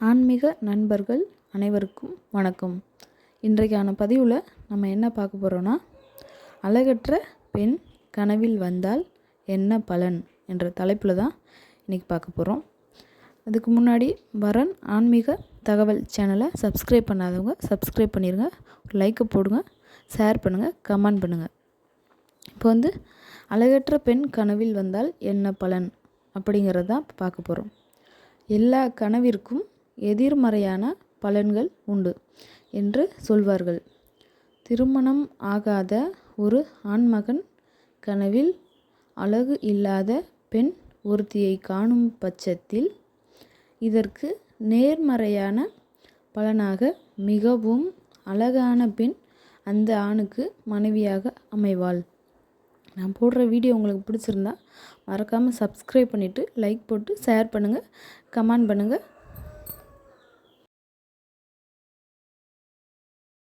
ஆன்மீக நண்பர்கள் அனைவருக்கும் வணக்கம். இன்றைக்கான பதிவில் நம்ம என்ன பார்க்க போகிறோன்னா அழகற்ற பெண் கனவில் வந்தால் என்ன பலன் என்ற தலைப்பில் தான் இன்றைக்கி பார்க்க போகிறோம் அதுக்கு முன்னாடி வரன் ஆன்மீக தகவல் சேனலை சப்ஸ்கிரைப் பண்ணாதவங்க சப்ஸ்கிரைப் பண்ணிடுங்க ஒரு லைக்கை போடுங்க ஷேர் பண்ணுங்கள் கமெண்ட் பண்ணுங்கள் இப்போ வந்து அழகற்ற பெண் கனவில் வந்தால் என்ன பலன் அப்படிங்கிறத தான் பார்க்க போகிறோம் எல்லா கனவிற்கும் எதிர்மறையான பலன்கள் உண்டு என்று சொல்வார்கள். திருமணம் ஆகாத ஒரு ஆண்மகன் கனவில் அழகு இல்லாத பெண் ஒருத்தியை காணும் பட்சத்தில் இதற்கு நேர்மறையான பலனாக மிகவும் அழகான பெண் அந்த ஆணுக்கு மனைவியாக அமைவாள். நான் போடுற வீடியோ உங்களுக்கு பிடிச்சிருந்தா மறக்காமல் சப்ஸ்கிரைப் பண்ணிவிட்டு லைக் போட்டு ஷேர் பண்ணுங்கள் கமெண்ட் பண்ணுங்கள்